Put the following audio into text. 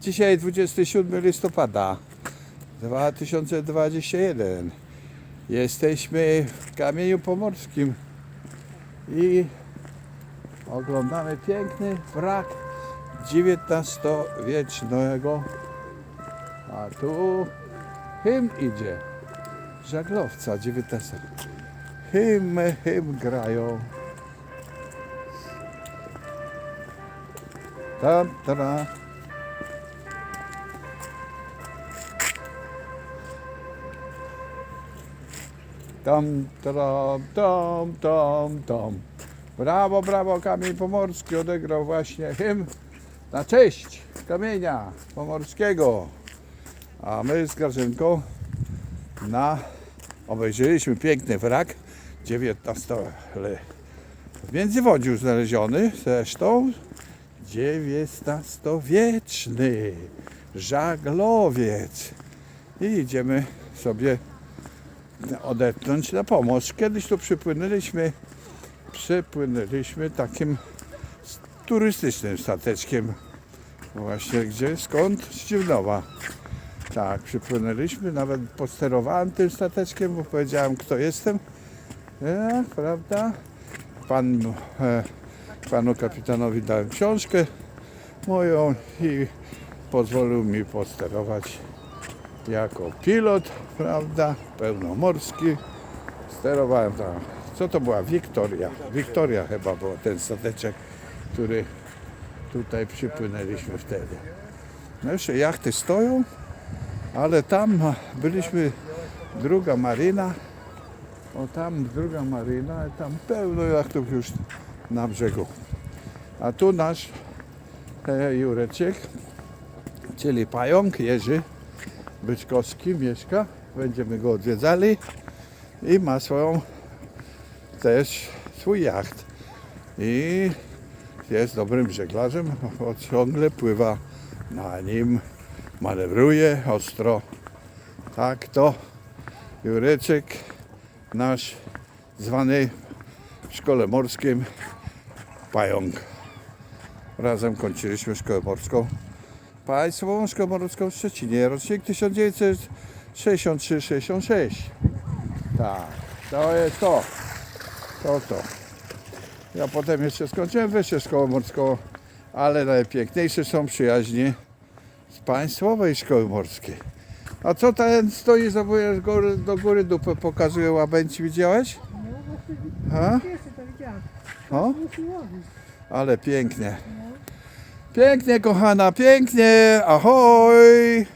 Dzisiaj 27 listopada 2021. Jesteśmy w Kamieniu Pomorskim i oglądamy piękny wrak XIX-wiecznego. A tu hymn idzie. Żaglowca XIX. Hymn, hymn grają. Tam, tam. Tam, tam, tam, tam, tam. Brawo, brawo, Kamień Pomorski odegrał właśnie hymn na cześć Kamienia Pomorskiego. A my z Grażynką na obejrzeliśmy piękny wrak XIX w Międzywodziu znaleziony zresztą XIX-wieczny żaglowiec i idziemy sobie odetchnąć na pomoc. Kiedyś tu przypłynęliśmy przypłynęliśmy takim turystycznym stateczkiem właśnie gdzie, skąd? Z Dziwnowa. Tak, przypłynęliśmy, nawet posterowałem tym stateczkiem, bo powiedziałem kto jestem. Ja, prawda? Pan, e, panu kapitanowi dałem książkę moją i pozwolił mi posterować jako pilot, prawda? Pełnomorski. Sterowałem tam. Co to była? Wiktoria. Wiktoria chyba był ten stateczek, który tutaj przypłynęliśmy wtedy. No jeszcze jachty stoją, ale tam byliśmy druga maryna. O tam druga maryna, i tam pełno jachtów już na brzegu. A tu nasz e, Jureczek, czyli pająk Jerzy Byczkowski mieszka. Będziemy go odwiedzali i ma swoją też swój jacht. I jest dobrym żeglarzem, bo ciągle pływa na nim, manewruje ostro. Tak to Jureczek, nasz zwany w szkole morskim pająk. Razem kończyliśmy szkołę morską. Państwową Szkołę Morską w Szczecinie, rocznik 1963-66. Tak, to jest to. To to. Ja potem jeszcze skończyłem wyższą szkołę morską, ale najpiękniejsze są przyjaźnie z Państwowej Szkoły Morskiej. A co ten stoi z góry, do góry dupę pokazuje łabędzi, widziałeś? Ha? Pierwszy to widziałam. O? Ale pięknie. Pięknie, kochana, pięknie. Ahoj!